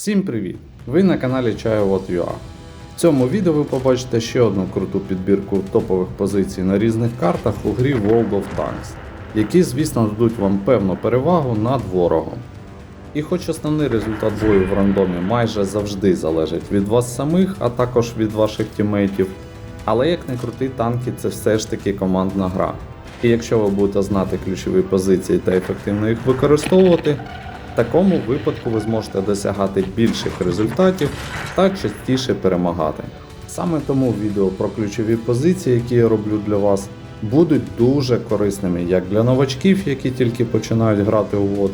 Всім привіт! Ви на каналі ChaiWhat.ua. В цьому відео ви побачите ще одну круту підбірку топових позицій на різних картах у грі World of Tanks, які, звісно, дадуть вам певну перевагу над ворогом. І хоч основний результат бою в рандомі майже завжди залежить від вас самих, а також від ваших тімейтів, але як не крути, танки це все ж таки командна гра. І якщо ви будете знати ключові позиції та ефективно їх використовувати, в такому випадку ви зможете досягати більших результатів та частіше перемагати. Саме тому відео про ключові позиції, які я роблю для вас, будуть дуже корисними як для новачків, які тільки починають грати у WoD,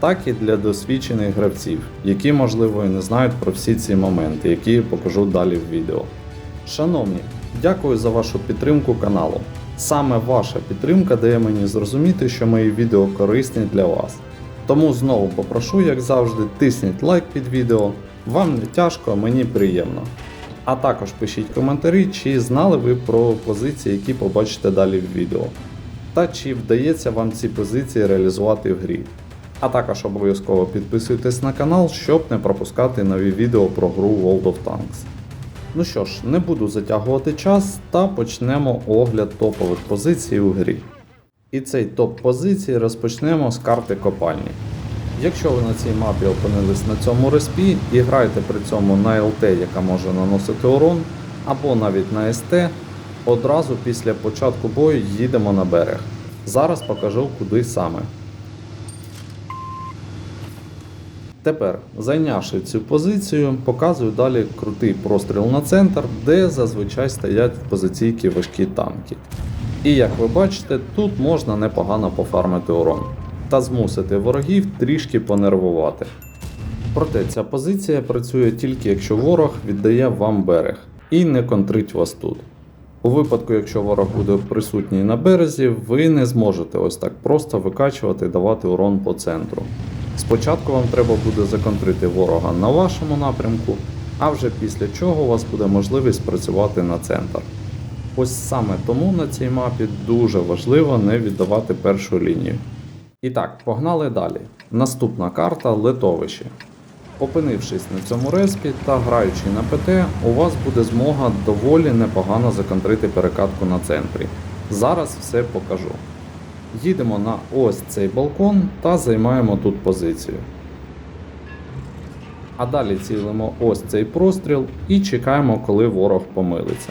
так і для досвідчених гравців, які, можливо, і не знають про всі ці моменти, які я покажу далі в відео. Шановні, дякую за вашу підтримку каналу. Саме ваша підтримка дає мені зрозуміти, що мої відео корисні для вас. Тому знову попрошу, як завжди, тисніть лайк під відео. Вам не тяжко, а мені приємно. А також пишіть коментарі, чи знали ви про позиції, які побачите далі в відео. Та чи вдається вам ці позиції реалізувати в грі. А також обов'язково підписуйтесь на канал, щоб не пропускати нові відео про гру World of Tanks. Ну що ж, не буду затягувати час та почнемо огляд топових позицій у грі. І цей топ позицій розпочнемо з карти копальні. Якщо ви на цій мапі опинились на цьому респі і граєте при цьому на ЛТ, яка може наносити урон, або навіть на СТ, одразу після початку бою їдемо на берег. Зараз покажу куди саме. Тепер, зайнявши цю позицію, показую далі крутий простріл на центр, де зазвичай стоять в позиційки важкі танки. І як ви бачите, тут можна непогано пофармити урон та змусити ворогів трішки понервувати. Проте ця позиція працює тільки якщо ворог віддає вам берег і не контрить вас тут. У випадку, якщо ворог буде присутній на березі, ви не зможете ось так просто викачувати і давати урон по центру. Спочатку вам треба буде законтрити ворога на вашому напрямку, а вже після чого у вас буде можливість працювати на центр. Ось саме тому на цій мапі дуже важливо не віддавати першу лінію. І так, погнали далі. Наступна карта литовище. Опинившись на цьому респі та граючи на ПТ, у вас буде змога доволі непогано законтрити перекатку на центрі. Зараз все покажу. Їдемо на ось цей балкон та займаємо тут позицію. А далі цілимо ось цей простріл і чекаємо, коли ворог помилиться.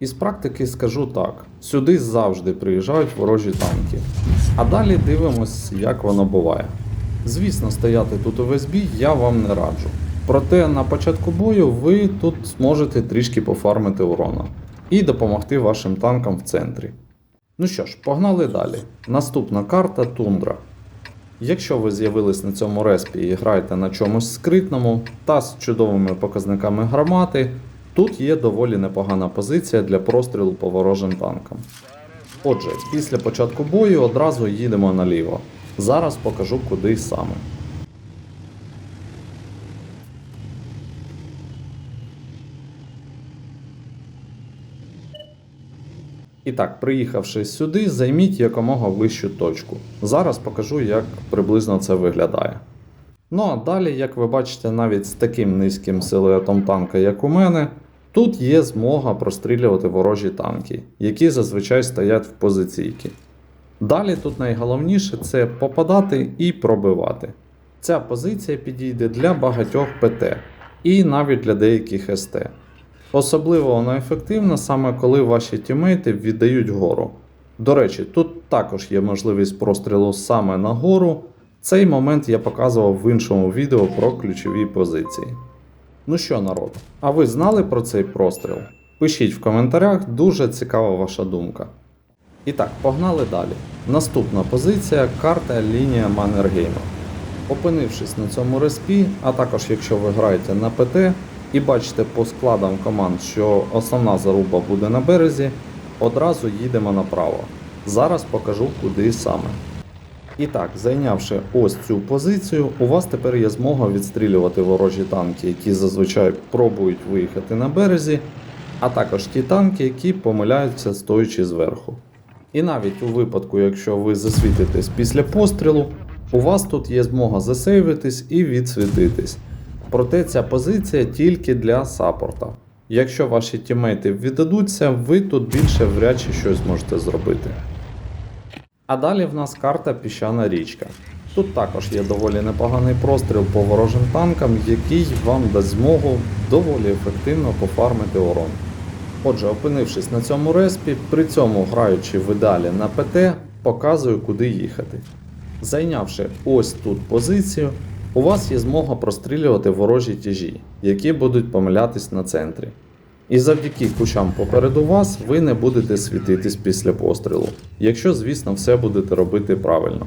Із практики скажу так: сюди завжди приїжджають ворожі танки. А далі дивимось, як воно буває. Звісно, стояти тут увесь бій я вам не раджу. Проте на початку бою ви тут зможете трішки пофармити урона і допомогти вашим танкам в центрі. Ну що ж, погнали далі. Наступна карта Тундра. Якщо ви з'явились на цьому респі і граєте на чомусь скритному та з чудовими показниками гармати, тут є доволі непогана позиція для прострілу по ворожим танкам. Отже, після початку бою одразу їдемо наліво. Зараз покажу куди саме. І так, приїхавши сюди, займіть якомога вищу точку. Зараз покажу, як приблизно це виглядає. Ну а далі, як ви бачите, навіть з таким низьким силуетом танка, як у мене, тут є змога прострілювати ворожі танки, які зазвичай стоять в позиційки. Далі тут найголовніше це попадати і пробивати. Ця позиція підійде для багатьох ПТ і навіть для деяких СТ. Особливо вона ефективна саме коли ваші тімейти віддають гору. До речі, тут також є можливість прострілу саме на гору. Цей момент я показував в іншому відео про ключові позиції. Ну що, народ, а ви знали про цей простріл? Пишіть в коментарях, дуже цікава ваша думка. І так, погнали далі. Наступна позиція карта лінія Маннергейма. Опинившись на цьому респі, а також якщо ви граєте на ПТ і бачите по складам команд, що основна заруба буде на березі, одразу їдемо направо. Зараз покажу куди саме. І так, зайнявши ось цю позицію, у вас тепер є змога відстрілювати ворожі танки, які зазвичай пробують виїхати на березі, а також ті танки, які помиляються стоячи зверху. І навіть у випадку, якщо ви засвітитесь після пострілу, у вас тут є змога засейвитись і відсвітитись. Проте ця позиція тільки для саппорта. Якщо ваші тімейти віддадуться, ви тут більше вряд чи щось зможете зробити. А далі в нас карта Піщана річка. Тут також є доволі непоганий простріл по ворожим танкам, який вам дасть змогу доволі ефективно пофармити урон. Отже, опинившись на цьому респі, при цьому граючи в ідеалі на ПТ, показую, куди їхати. Зайнявши ось тут позицію, у вас є змога прострілювати ворожі тяжі, які будуть помилятись на центрі. І завдяки кущам попереду вас ви не будете світитись після пострілу, якщо, звісно, все будете робити правильно.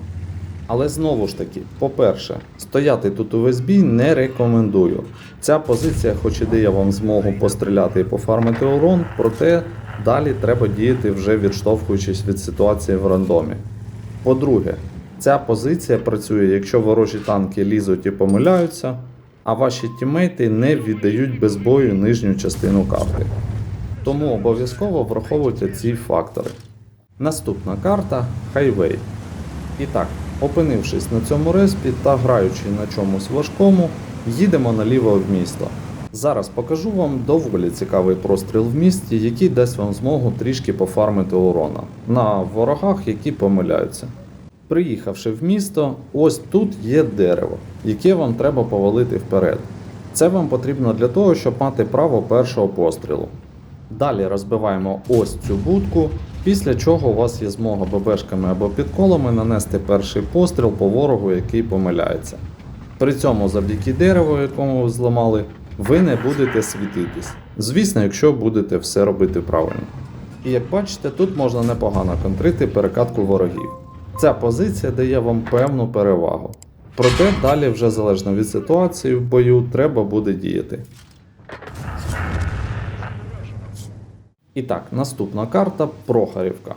Але знову ж таки, по-перше, стояти тут увесь бій не рекомендую. Ця позиція, хоч і дає вам змогу постріляти і пофармити урон, проте далі треба діяти вже відштовхуючись від ситуації в рандомі. По-друге, ця позиція працює, якщо ворожі танки лізуть і помиляються, а ваші тімейти не віддають без бою нижню частину карти. Тому обов'язково враховуйте ці фактори. Наступна карта Хайвей. І так, опинившись на цьому респі та граючи на чомусь важкому, їдемо наліво в місто. Зараз покажу вам доволі цікавий простріл в місті, який дасть вам змогу трішки пофармити урона на ворогах, які помиляються. Приїхавши в місто, ось тут є дерево, яке вам треба повалити вперед. Це вам потрібно для того, щоб мати право першого пострілу. Далі розбиваємо ось цю будку, після чого у вас є змога ББшками або підколами нанести перший постріл по ворогу, який помиляється. При цьому завдяки дереву, якому ви зламали, ви не будете світитись. Звісно, якщо будете все робити правильно. І як бачите, тут можна непогано контрити перекатку ворогів. Ця позиція дає вам певну перевагу. Проте далі, вже залежно від ситуації в бою, треба буде діяти. І так, наступна карта Прохарівка.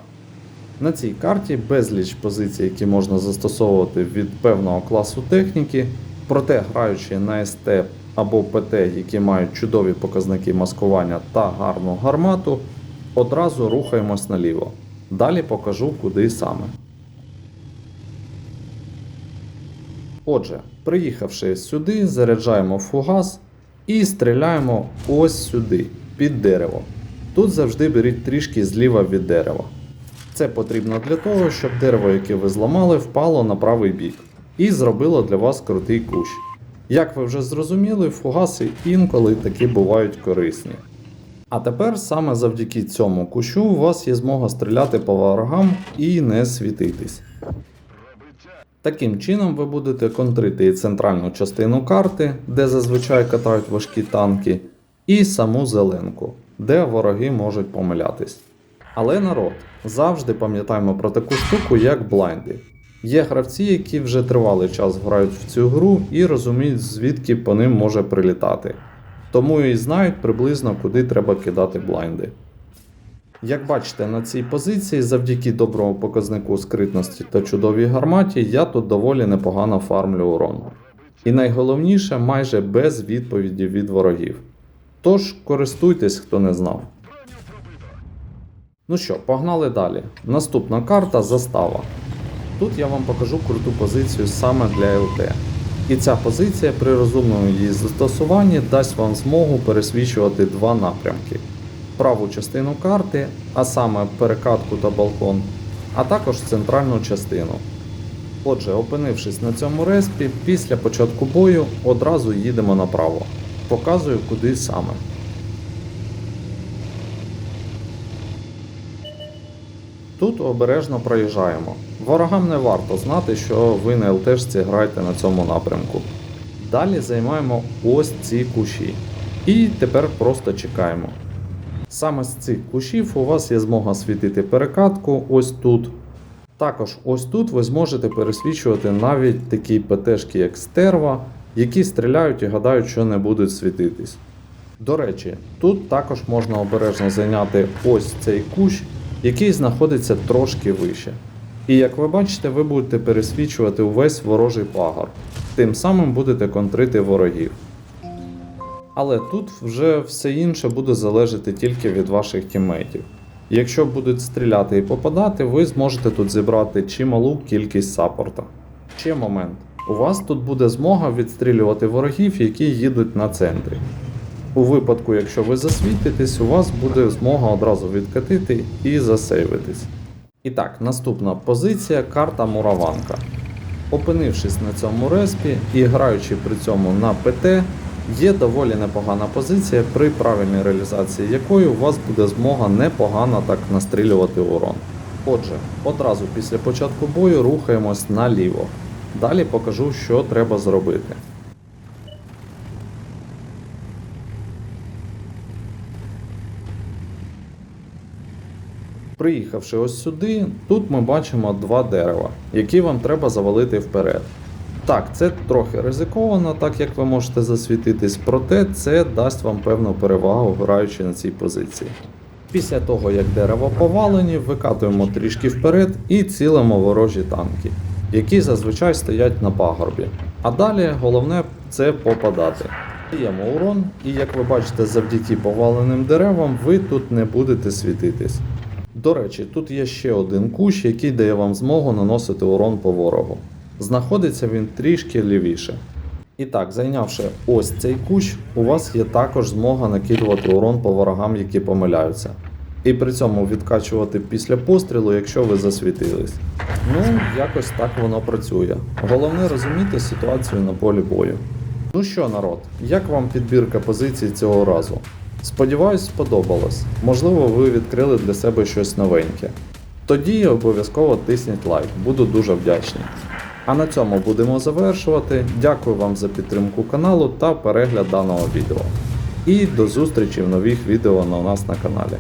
На цій карті безліч позицій, які можна застосовувати від певного класу техніки, проте граючи на СТ або ПТ, які мають чудові показники маскування та гарну гармату, одразу рухаємось наліво. Далі покажу, куди саме. Отже, приїхавши сюди, заряджаємо фугас і стріляємо ось сюди, під дерево. Тут завжди беріть трішки зліва від дерева. Це потрібно для того, щоб дерево, яке ви зламали, впало на правий бік і зробило для вас крутий кущ. Як ви вже зрозуміли, фугаси інколи таки бувають корисні. А тепер саме завдяки цьому кущу у вас є змога стріляти по ворогам і не світитись. Таким чином ви будете контрити і центральну частину карти, де зазвичай катають важкі танки, і саму зеленку, де вороги можуть помилятись. Але народ, завжди пам'ятаємо про таку штуку, як блайнди. Є гравці, які вже тривалий час грають в цю гру і розуміють, звідки по ним може прилітати. Тому і знають приблизно, куди треба кидати блайнди. Як бачите, на цій позиції, завдяки доброму показнику скритності та чудовій гарматі, я тут доволі непогано фармлю урон. І найголовніше, майже без відповіді від ворогів. Тож користуйтесь, хто не знав. Ну що, погнали далі. Наступна карта застава. Тут я вам покажу круту позицію саме для ЛТ. І ця позиція при розумному її застосуванні дасть вам змогу пересвічувати два напрямки: праву частину карти, а саме перекатку та балкон, а також центральну частину. Отже, опинившись на цьому респі, після початку бою одразу їдемо направо. Показую, куди саме. Тут обережно проїжджаємо. Ворогам не варто знати, що ви на ЛТшці граєте на цьому напрямку. Далі займаємо ось ці кущі. І тепер просто чекаємо. Саме з цих кущів у вас є змога світити перекатку ось тут. Також ось тут ви зможете пересвічувати навіть такі ПТшки, як стерва, які стріляють і гадають, що не будуть світитись. До речі, тут також можна обережно зайняти ось цей кущ, який знаходиться трошки вище. І як ви бачите, ви будете пересвічувати увесь ворожий пагор. Тим самим будете контрити ворогів. Але тут вже все інше буде залежати тільки від ваших тімейтів. Якщо будуть стріляти і попадати, ви зможете тут зібрати чималу кількість саппорта. Ще момент. у вас тут буде змога відстрілювати ворогів, які їдуть на центрі. У випадку, якщо ви засвітитесь, у вас буде змога одразу відкатити і засейвитись. І так, наступна позиція карта Мураванка. Опинившись на цьому респі і граючи при цьому на ПТ, є доволі непогана позиція, при правильній реалізації якої у вас буде змога непогано так настрілювати урон. Отже, одразу після початку бою рухаємось наліво. Далі покажу, що треба зробити. Приїхавши ось сюди, тут ми бачимо два дерева, які вам треба завалити вперед. Так, це трохи ризиковано, так як ви можете засвітитись, проте це дасть вам певну перевагу, граючи на цій позиції. Після того, як дерева повалені, викатуємо трішки вперед і цілимо ворожі танки, які зазвичай стоять на пагорбі. А далі головне це попадати. Даємо урон, і як ви бачите, завдяки поваленим деревам ви тут не будете світитись. До речі, тут є ще один кущ, який дає вам змогу наносити урон по ворогу. Знаходиться він трішки лівіше. І так, зайнявши ось цей кущ, у вас є також змога накидувати урон по ворогам, які помиляються. І при цьому відкачувати після пострілу, якщо ви засвітились. Ну, якось так воно працює. Головне розуміти ситуацію на полі бою. Ну що, народ, як вам підбірка позицій цього разу? Сподіваюсь, сподобалось. Можливо, ви відкрили для себе щось новеньке. Тоді обов'язково тисніть лайк, буду дуже вдячний. А на цьому будемо завершувати. Дякую вам за підтримку каналу та перегляд даного відео. І до зустрічі в нових відео на нас на каналі.